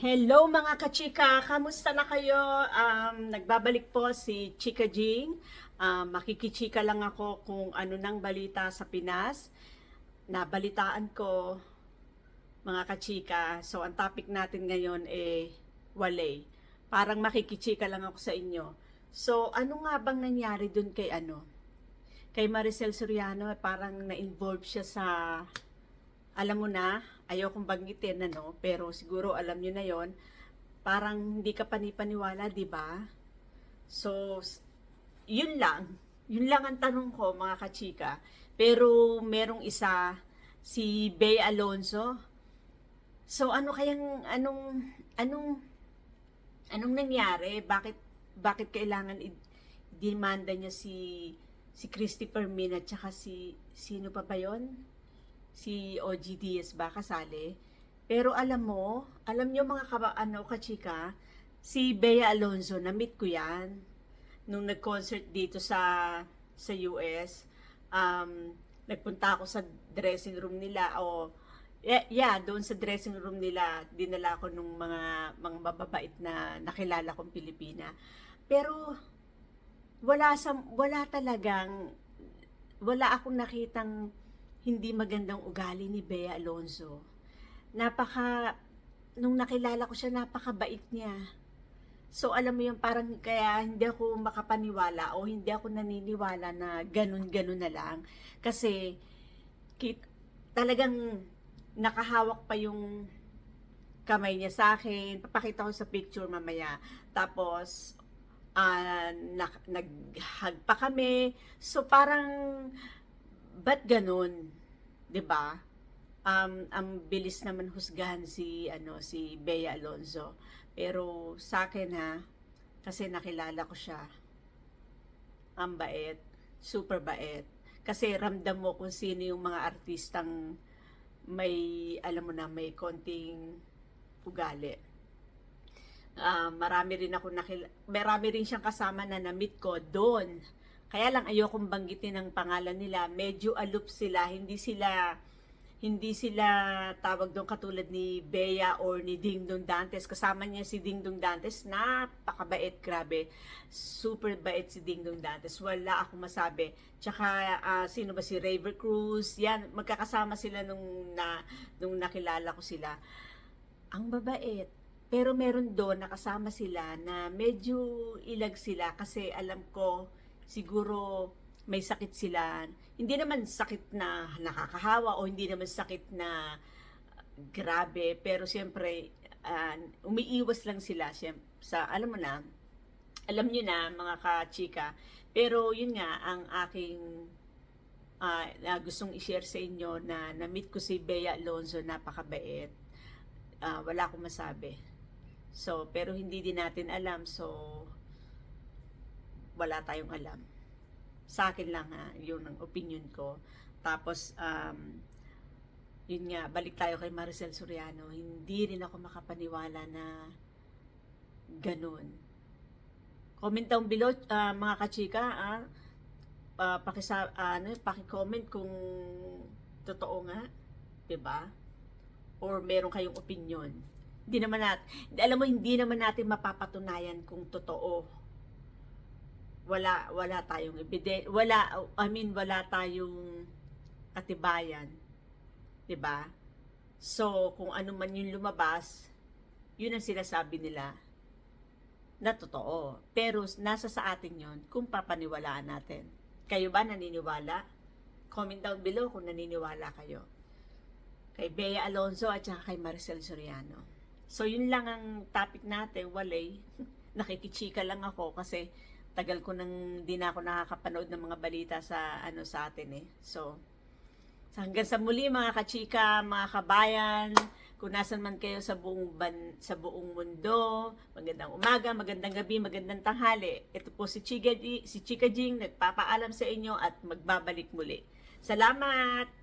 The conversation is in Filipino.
Hello mga kachika! Kamusta na kayo? Um, nagbabalik po si Chika Jing. Um, makikichika lang ako kung ano nang balita sa Pinas. Nabalitaan ko mga kachika. So ang topic natin ngayon eh walay. Parang makikichika lang ako sa inyo. So ano nga bang nangyari dun kay ano? Kay Maricel Soriano parang na-involve siya sa alam mo na, ayaw kong banggitin ano, pero siguro alam nyo na yon parang hindi ka panipaniwala, di ba? So, yun lang. Yun lang ang tanong ko, mga kachika. Pero merong isa, si Bea Alonso. So, ano kayang, anong, anong, anong nangyari? Bakit, bakit kailangan i- demanda niya si, si Christopher Min at saka si, sino pa ba yon? Si OG Diaz ba kasali. Pero alam mo, alam nyo mga kaba, ano, kachika, si Bea Alonzo, na-meet ko yan nung nag-concert dito sa sa US. Um, nagpunta ako sa dressing room nila o yeah, yeah, doon sa dressing room nila, dinala ko nung mga mga mababait na nakilala kong Pilipina. Pero wala sa wala talagang wala akong nakitang hindi magandang ugali ni Bea Alonzo. Napaka, nung nakilala ko siya, napakabait niya. So, alam mo yung parang kaya hindi ako makapaniwala o hindi ako naniniwala na ganun-ganun na lang. Kasi, kit, talagang nakahawak pa yung kamay niya sa akin. Papakita ko sa picture mamaya. Tapos, ah, nak- nag-hug pa kami. So, parang, ba't ganun? 'Di ba? Um, ang bilis naman husgahan si ano si Bea Alonzo. Pero sa akin ha, kasi nakilala ko siya. Ang bait, super bait. Kasi ramdam mo kung sino yung mga artistang may, alam mo na, may konting ugali. Ah, marami rin ako nakil marami rin siyang kasama na na-meet ko doon. Kaya lang ayokong banggitin ang pangalan nila. Medyo aloof sila, hindi sila hindi sila tawag doon katulad ni Bea or ni Dingdong Dantes. Kasama niya si Dingdong Dantes. Napakabait, grabe. Super bait si Dingdong Dantes. Wala akong masabi. Tsaka ah, sino ba si Raver Cruz? Yan, magkakasama sila nung, na, nung nakilala ko sila. Ang babait. Pero meron doon nakasama sila na medyo ilag sila kasi alam ko siguro may sakit sila. Hindi naman sakit na nakakahawa o hindi naman sakit na uh, grabe, pero siyempre uh, umiiwas lang sila siyempre, sa alam mo na, alam niyo na mga ka-chika. Pero yun nga ang aking uh, na gustong i-share sa inyo na na-meet ko si Bea Alonzo, napakabait. Uh, wala akong masabi. So, pero hindi din natin alam. So, wala tayong alam. Sa akin lang ha, yun ang opinion ko. Tapos, um, yun nga, balik tayo kay Maricel Soriano. Hindi rin ako makapaniwala na ganun. Comment down below, ah, mga kachika, ah, uh, pakisa, ano, paki-comment kung totoo nga, 'di ba? Or meron kayong opinion. Hindi naman nat, alam mo hindi naman natin mapapatunayan kung totoo. Wala wala tayong ebiden, wala I mean wala tayong katibayan. 'Di ba? So, kung ano man yung lumabas, yun ang sinasabi nila na totoo. Pero nasa sa atin yon kung papaniwalaan natin. Kayo ba naniniwala? Comment down below kung naniniwala kayo. Kay Bea Alonzo at saka kay Maricel Soriano. So yun lang ang topic natin, walay. Nakikichika lang ako kasi tagal ko nang di na ako nakakapanood ng mga balita sa ano sa atin eh. So, hanggang sa muli mga kachika, mga kabayan, kung nasan man kayo sa buong ban, sa buong mundo, magandang umaga, magandang gabi, magandang tanghali. Ito po si Chika, si Chika Jing, nagpapaalam sa inyo at magbabalik muli. Salamat!